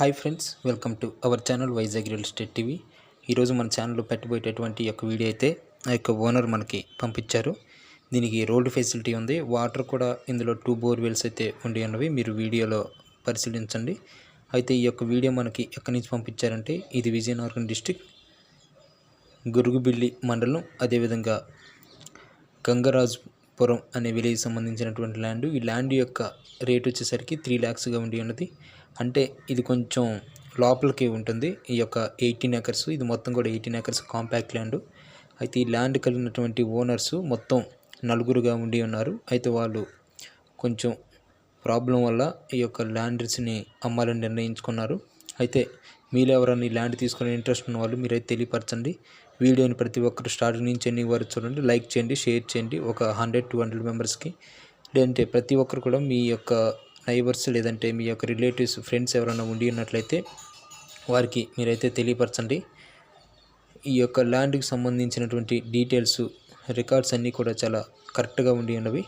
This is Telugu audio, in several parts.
Hi friends welcome to our channel Vizag real estate TV ఈరోజు మన ఛానల్లో పెట్టబోయేటటువంటి యొక్క వీడియో అయితే ఆ యొక్క ఓనర్ మనకి పంపించారు. దీనికి రోడ్డు ఫెసిలిటీ ఉంది. వాటర్ కూడా ఇందులో టూ బోర్వెల్స్ అయితే ఉండి ఉన్నవి. మీరు వీడియోలో పరిశీలించండి. అయితే ఈ యొక్క వీడియో మనకి ఎక్కడి నుంచి పంపించారంటే ఇది విజయనగరం డిస్టిక్ గురుగుబిల్లి మండలం అదేవిధంగా గంగరాజు పురం అనే విలేజ్ సంబంధించినటువంటి ల్యాండ్ ఈ ల్యాండ్ యొక్క రేట్ వచ్చేసరికి త్రీ ల్యాక్స్గా ఉండి ఉన్నది. అంటే ఇది కొంచెం లోపలికి ఉంటుంది. ఈ యొక్క ఎయిటీన్ ఎకర్స్ ఇది మొత్తం కూడా ఎయిటీన్ ఏకర్స్ కాంపాక్ట్ ల్యాండ్ అయితే ఈ ల్యాండ్ కలిగినటువంటి ఓనర్స్ మొత్తం నలుగురుగా ఉండి ఉన్నారు. అయితే వాళ్ళు కొంచెం ప్రాబ్లం వల్ల ఈ యొక్క ల్యాండ్స్ని అమ్మాలని నిర్ణయించుకున్నారు. అయితే మీరు ఎవరైనా ఈ ల్యాండ్ తీసుకునే ఇంట్రెస్ట్ ఉన్న వాళ్ళు మీరైతే తెలియపరచండి. వీడియోని ప్రతి ఒక్కరు స్టార్టింగ్ నుంచి ఎన్ని వరకు చూడండి. లైక్ చేయండి షేర్ చేయండి. ఒక హండ్రెడ్ టూ హండ్రెడ్ మెంబర్స్కి లేదంటే ప్రతి ఒక్కరు కూడా మీ యొక్క నైబర్స్ లేదంటే మీ యొక్క రిలేటివ్స్ ఫ్రెండ్స్ ఎవరైనా ఉండి ఉన్నట్లయితే వారికి మీరైతే తెలియపరచండి. ఈ యొక్క ల్యాండ్కి సంబంధించినటువంటి డీటెయిల్స్ రికార్డ్స్ అన్నీ కూడా చాలా కరెక్ట్గా ఉండి ఉన్నవి.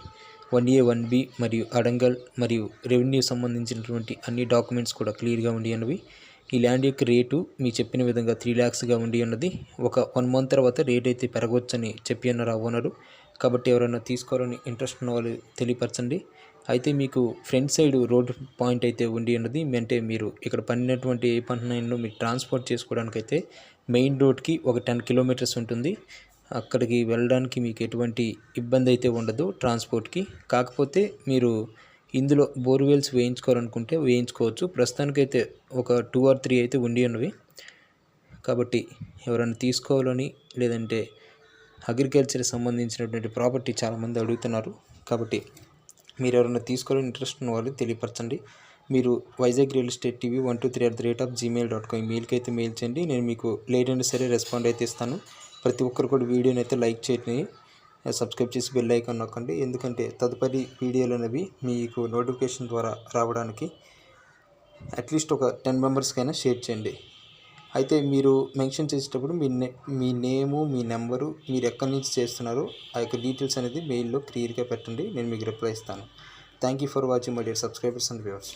వన్ ఏ వన్ బి మరియు అడంగల్ మరియు రెవెన్యూ సంబంధించినటువంటి అన్ని డాక్యుమెంట్స్ కూడా క్లియర్గా ఉండి ఉన్నవి. ఈ ల్యాండ్ యొక్క రేటు మీ చెప్పిన విధంగా త్రీ ల్యాక్స్గా ఉండి ఉన్నది. ఒక వన్ మంత్ తర్వాత రేట్ అయితే పెరగవచ్చని చెప్పి అన్నారు ఆ ఓనరు కాబట్టి ఎవరైనా తీసుకోవాలని ఇంట్రెస్ట్ ఉన్న వాళ్ళు తెలియపరచండి. అయితే మీకు ఫ్రంట్ సైడ్ రోడ్ పాయింట్ అయితే ఉండి ఉన్నది. అంటే మీరు ఇక్కడ పనినటువంటి ఏ పంటనైన్లో మీరు ట్రాన్స్పోర్ట్ చేసుకోవడానికి అయితే మెయిన్ రోడ్కి ఒక టెన్ కిలోమీటర్స్ ఉంటుంది. అక్కడికి వెళ్ళడానికి మీకు ఎటువంటి ఇబ్బంది అయితే ఉండదు ట్రాన్స్పోర్ట్కి కాకపోతే మీరు ఇందులో బోర్వెల్స్ వేయించుకోవాలనుకుంటే వేయించుకోవచ్చు. ప్రస్తుతానికైతే ఒక టూ ఆర్ త్రీ అయితే ఉండి ఉన్నవి. కాబట్టి ఎవరైనా తీసుకోవాలని లేదంటే అగ్రికల్చర్కి సంబంధించినటువంటి ప్రాపర్టీ చాలామంది అడుగుతున్నారు. కాబట్టి మీరు ఎవరైనా తీసుకోవాలని ఇంట్రెస్ట్ ఉన్న వాళ్ళు తెలియపరచండి. మీరు Vizag real estate TV one two three at the rate of gmail dot com మెయిల్కి అయితే మెయిల్ చేయండి. నేను మీకు లేట్ అయినా సరే రెస్పాండ్ అయితే ఇస్తాను. ప్రతి ఒక్కరు కూడా వీడియోని అయితే లైక్ చేయండి. సబ్స్క్రైబ్ చేసి బెల్ ఐకాన్ నొక్కండి. ఎందుకంటే తదుపరి వీడియోలు అనేవి మీకు నోటిఫికేషన్ ద్వారా రావడానికి అట్లీస్ట్ ఒక టెన్ మెంబర్స్కైనా షేర్ చేయండి. అయితే మీరు మెన్షన్ చేసేటప్పుడు మీ నే మీ నేము మీ నెంబరు మీరు ఎక్కడి నుంచి చేస్తున్నారో ఆ యొక్క డీటెయిల్స్ అనేది మెయిల్లో క్లియర్గా పెట్టండి. నేను మీకు రిప్లై ఇస్తాను. Thank you for watching my dear subscribers and viewers